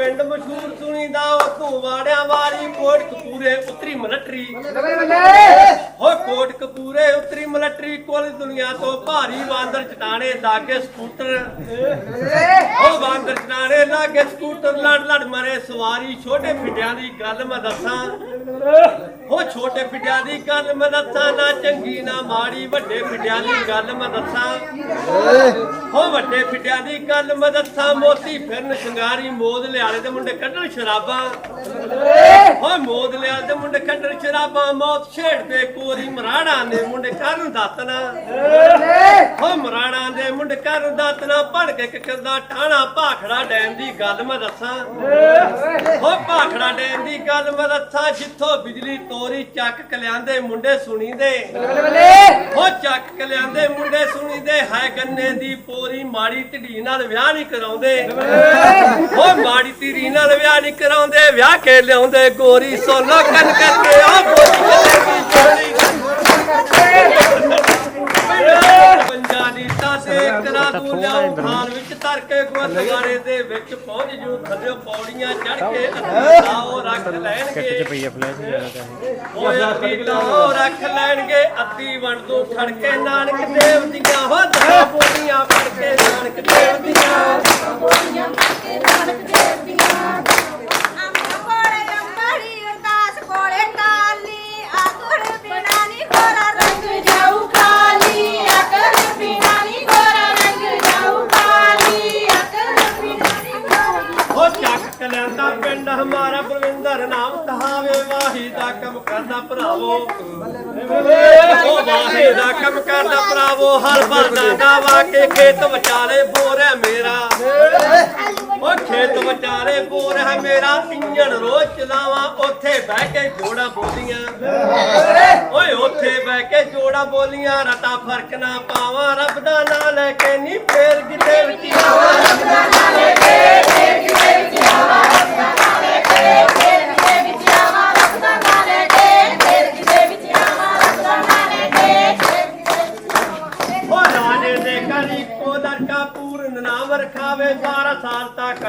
ਪਿੰਡ ਮਸ਼ਹੂਰ ਸੁਣੀਦਾ ਉਹ ਤੂੰ ਵਾੜਿਆਂ ਵਾਲੀ ਕੋਟ ਕਪੂਰੇ ਉਤਰੀ ਮਲਟਰੀ। ਹੋ ਕੋਟ ਕਪੂਰੇ ਉਤਰੀ ਮਲਟਰੀ ਕੁੱਲ ਦੁਨੀਆ ਤੋਂ ਭਾਰੀ ਬਾਂਦਰ ਚਟਾਣੇ ਲਾਗੇ ਸਕੂਟਰ। ਉਹ ਬਾਂਦਰ ਚਟਾਣੇ ਲਾਗੇ ਸਕੂਟਰ ਲੜ ਲੜ ਮਰੇ ਸਵਾਰੀ। ਛੋਟੇ ਫਿੱਡਿਆਂ ਦੀ ਗੱਲ ਮੈਂ ਦੱਸਾਂ। ਉਹ ਛੋਟੇ ਫਿੱਡਿਆਂ ਦੀ ਗੱਲ ਮੈਂ ਦੱਸਾਂ ਨਾ ਚੰਗੀ ਨਾ ਮਾੜੀ ਵੱਡੇ ਫਿੱਡਿਆਂ ਦੀ ਗੱਲ ਮੈਂ ਦੱਸਾਂ। ਹੋ ਵੱਡੇ ਫਿੱਡਿਆਂ ਦੀ ਗੱਲ ਮੈਂ ਦੱਸਾਂ ਮੋਤੀ ਫਿਰਨ ਸ਼ਿੰਗਾਰੀ ਮੋਦ ਲਿਆਲੇ ਦੇ ਮੁੰਡੇ ਕੱਢਣ ਸ਼ਰਾਬਾਂ। ਹੋ ਮੋਦ ਲਿਆਲੇ ਦੇ ਮੁੰਡੇ ਕੱਢਣ ਸ਼ਰਾਬਾਂ ਮੌਤ ਛੇੜਦੇ ਕੋਰੀ ਮਰਾੜਾ ਨੇ ਮੁੰਡੇ ਕਰਨ ਦਾਤਨਾ ਹੋ ਮਰਾੜਾ ਦੇ ਮੁੰਡੇ ਕਰਨ ਦਾਤਨਾ ਭੜ ਕੇ ਕਿਕਰਦਾ ਠਾਣਾ ਭਾਖੜਾ ਡੈਮ ਦੀ ਗੱਲ ਮੈਂ ਦੱਸਾਂ। ਹੋ ਭਾਖੜਾ ਡੈਮ ਦੀ ਗੱਲ ਮੈਂ ਦੱਸਾਂ ਜਿੱਥੋਂ ਬਿਜਲੀ ਤੋਰੀ ਚੱਕ ਕਲਿਆਂਦੇ ਮੁੰਡੇ ਸੁਣੀਦੇ। ਹੋ ਚੱਕ ਕਲਿਆਂਦੇ ਮੁੰਡੇ ਸੁਣੀਦੇ ਹੈ ਗੰਨੇ ਦੀ ਪੋਰੀ ਮਾੜੀ ਢੀ ਨਾਲ ਵਿਆਹ ਨਹੀਂ ਕਰਾਉਂਦੇ। ਹੋ ਮਾੜੀ ਧੀ ਨਾਲ ਵਿਆਹ ਨਹੀਂ ਕਰਾਉਂਦੇ ਵਿਆਹ ਕੇ ਲਿਆਉਂਦੇ ਗੋਰੀ ਸੋਨਾ ਕੰਨ ਕਰਕੇ ਆ ਬੋਲੀ ਚੱਲੇਗੀ ਪੰਜਾ ਦੀ ਤਾਸੇ ਕਰਾ ਤੂੰ ਲਿਆਉ ਖਾਨ ਵਿੱਚ ਧਰ ਕੇ ਗੁਰਦੁਆਰੇ ਦੇ ਵਿੱਚ ਪਹੁੰਚ ਜੂ ਥੱਲੇ ਪੌੜੀਆਂ ਚੜ ਕੇ ਆਓ ਰੱਖ ਲੈਣਗੇ। ਪਈ ਆ ਫਲੈਸ਼ ਜ਼ਿਆਦਾ ਤਾਂ ਓਏ ਅੱਧੀ ਤੋਂ ਰੱਖ ਲੈਣਗੇ ਅੱਧੀ ਵੰਡ ਤੋਂ ਖੜ ਕੇ ਨਾਨਕ ਦੇਵ ਦੀਆਂ ਹੋ ਦਸਾਂ ਬੋਲੀਆਂ ਪੜ ਕੇ ਨਾਨਕ ਦੇਵ ਦੀਆਂ। ਪਿੰਡ ਹਮਾਰਾ ਬਲਵਿੰਦਰ ਨਾਮ ਕਹਾਵੇ, ਵਾਹੀ ਦਾ ਕੰਮ ਕਰਦਾ ਭਰਾਵੋ। ਉਹ ਵਾਹੀ ਦਾ ਕੰਮ ਕਰਦਾ ਭਰਾਵੋ, ਹਰ ਬਰਦਾ ਦਾ ਵਾ ਖੇਤ ਵਿਚਾਲੇ ਬੋਰ ਹੈ ਮੇਰਾ। ਉਹ ਖੇਤ ਵਿਚਾਲੇ ਬੋਰ ਹੈ ਮੇਰਾ ਇੰਜਣ ਰੋਜ਼ ਚਲਾਵਾਂ, ਉੱਥੇ ਬਹਿ ਕੇ ਜੋੜਾ ਬੋਲੀਆਂ। ਓਏ, ਉੱਥੇ ਬਹਿ ਕੇ ਜੋੜਾ ਬੋਲੀਆਂ ਰਤਾ ਫ਼ਰਕ ਨਾ ਪਾਵਾਂ, ਰੱਬ ਦਾ ਨਾਂ ਲੈ ਕੇ ਨਹੀਂ ਫੇਰ ਕਿਤੇ ਵਿੱਚ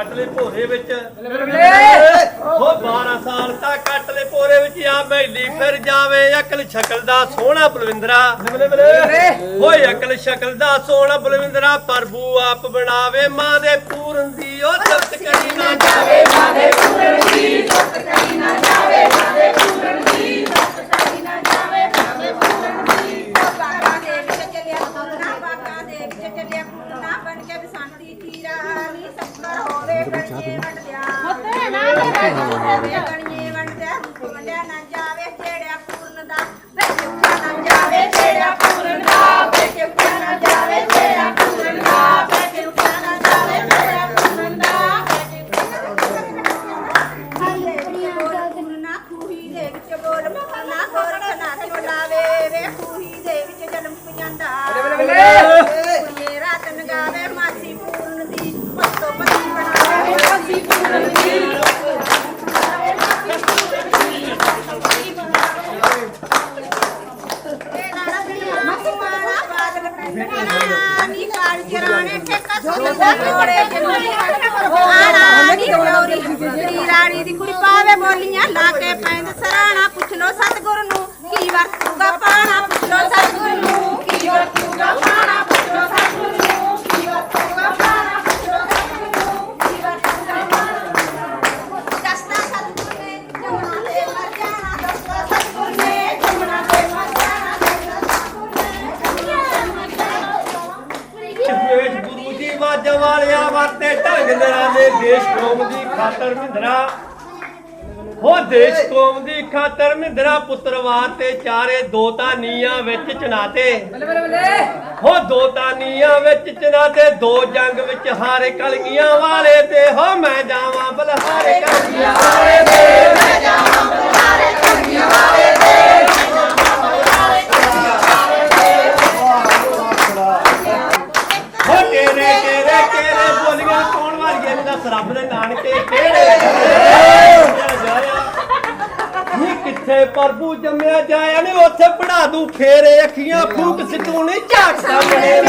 ਕੱਟ ਲੈ ਭੋਰੇ ਵਿੱਚ। ਉਹ 12 ਸਾਲ ਤੱਕ ਕੱਟ ਲੈ ਭੋਰੇ ਵਿੱਚ ਆ ਬੈਲੀ ਫਿਰ ਜਾਵੇ ਅਕਲ ਸ਼ਕਲ ਦਾ ਸੋਹਣਾ ਬਲਵਿੰਦਰਾ। ਓਏ ਅਕਲ ਸ਼ਕਲ ਦਾ ਸੋਹਣਾ ਬਲਵਿੰਦਰਾ ਪ੍ਰਭੂ ਆਪ ਬਣਾਵੇ ਮਾਂ ਦੇ ਪੂਰਨ ਦੀ ਉਹ ਤਖਤ ਕਰੀ ਨਾ ਜਾਵੇ। ਬਾਗਾ ਦੇ ਵਿੱਚ ਬੋਲ ਮਖਨਾ ਗੋਰਖ ਨਾ ਚੋਲਾਵੇ ਵੇ ਖੂਹੀ ਦੇ ਵਿੱਚ ਜਨਮ ਜਾਂਦਾ ਰਾਣੀ ਦੀ ਕੁੜੀ ਪਾਵੇ ਬੋਲੀਆਂ ਲਾ ਕੇ ਪੈਂਦ ਸਰਾਣਾ ਪੁੱਛ ਲੋ ਸਤਗੁਰ ਨੂੰ ਕੀ ਵਰਤੂਗਾ ਪਾਣਾ ਵਾਲਿਆ ਵਰਤੇ ਢੰਗ ਨਰਾਂ ਦੇ ਦੇਸ਼ ਕੌਮ ਦੀ ਖਾਤਰ ਮਿੰਦਰਾ। ਹੋ ਦੇਸ਼ ਕੌਮ ਦੀ ਖਾਤਰ ਮਿੰਦਰਾ ਪੁੱਤਰਵਾਰ ਤੇ ਚਾਰੇ ਦੋ ਤਾਨੀਆਂ ਵਿੱਚ ਚਨਾਤੇ। ਹੋ ਦੋ ਤਾਨੀਆਂ ਵਿੱਚ ਚਨਾਤੇ ਦੋ ਜੰਗ ਵਿੱਚ ਹਾਰੇ ਕਲਗੀਆਂ ਵਾਲੇ ਤੇ ਹੋ ਮੈਂ ਜਾਵਾਂ ਬਲਹਾਰੇ ਕਲਗੀਆਂ ਵਾਲੇ ਤੇ। ਮੈਂ ਜਾਵਾਂ ਦੱਸ ਰੱਬ ਦੇ ਨਾਨਕੇ ਕਿਹੜੇ ਨੀ? ਕਿੱਥੇ ਪ੍ਰਭੂ ਜੰਮਿਆ ਜਾਇਆ ਨੇ? ਉੱਥੇ ਪੜਾ ਦੂੰ ਫੇਰੇ ਅੱਖੀਆਂ ਫੂਕ ਸਿੱਟੂ ਨਹੀਂ ਝਾਕ ਸਾਹਮਣੇ